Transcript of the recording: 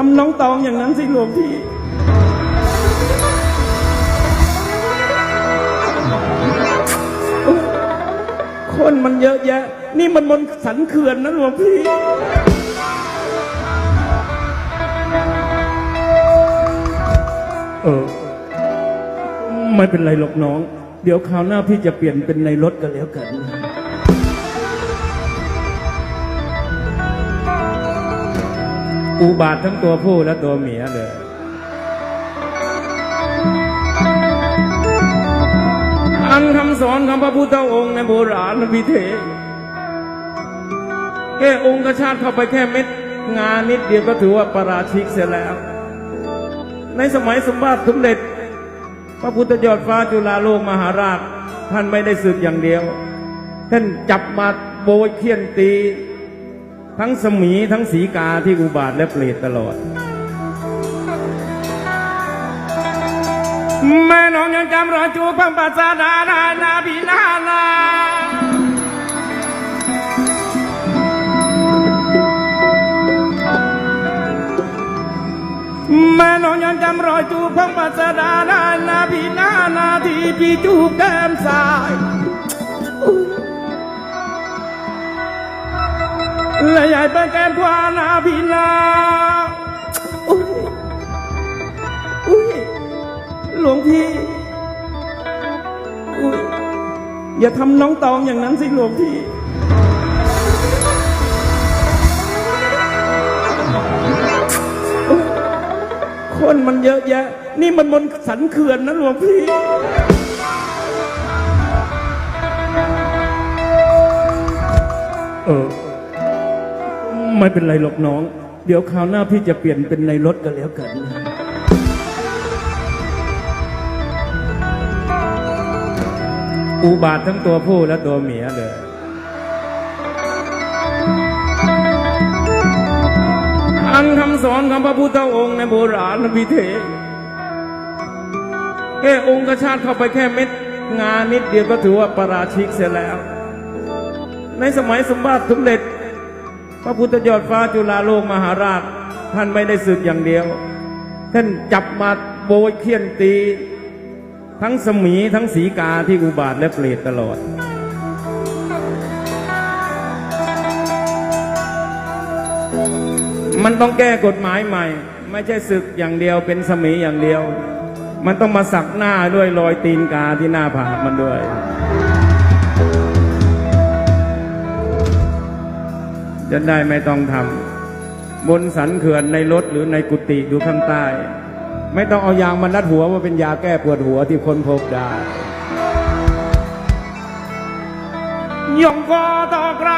ทำน้องตองอย่างนั้นสิหลวงพี่คนมันเยอะแยะ นี่มันบนสันเขื่อนนะหลวงพี่เออไม่เป็นไรหรอกน้อง เดี๋ยวคราวหน้าพี่จะเปลี่ยนเป็นในรถกันแล้วกัน อุบาททั้งตัวผู้และตัวเมียเลย อันคำสอนของพระพุทธองค์ในโบราณวิเทแค่องค์กชาติเข้าไปแค่เม็ดงานนิดเดียวก็ถือว่าประราชิกเสียแล้ว ในสมัยสมบัติสมเด็จ พระพุทธยอดฟ้าจุฬาโลกมหาราช ท่านไม่ได้สึกอย่างเดียว ท่านจับมาโบยเคี่ยนตี ทั้งสมีทั้งสีกาที่อุบาทและเปรตตลอด แม่น้องยังจำรอยจูบพังปัสสาดานานาบีนานาแม่น้องยังจำรอยจูบพังปัสสาดานานาบีนานาที่พี่จูบแก้มซ้าย และใหญ่เป็นแก้มขวานาบีนาอุ๊ยอุ้ยหลวงพี่อุ๊ยอย่าทำน้องตองอย่างนั้นสิหลวงพี่คนมันเยอะแยะ นี่มันบนสันเขื่อนนะหลวงพี่เออ ไม่เป็นไรหรอกน้อง เดี๋ยวคราวหน้าพี่จะเปลี่ยนเป็นในรถกันแล้วกัน อุบาททั้งตัวผู้และตัวเมียเลยอันคำสอนของพระพุทธองค์ในโบราณวิเทแค่องค์กชาติเข้าไปแค่เม็ดงานนิดเดียวก็ถือว่าประราชิกเสียแล้ว ในสมัยสมบัติสมเด็จ พระพุทธยอดฟ้าจุฬาโลกมหาราช ท่านไม่ได้สึกอย่างเดียว ท่านจับมาโบยเคี่ยนตี ทั้งสมีทั้งสีกาที่อุบาทและเปรตตลอด มันต้องแก้กฎหมายใหม่ ไม่ใช่ศึกอย่างเดียวเป็นสมีอย่างเดียว มันต้องมาสักหน้าด้วยรอยตีนกาที่หน้าผากมันด้วย จะได้ไม่ต้องทำบนสันเขื่อนในรถหรือในกุฏิอยู่ข้างใต้ ไม่ต้องเอายางมารัดหัวว่าเป็นยาแก้ปวดหัวที่คนพบได้ยงกอตอกรา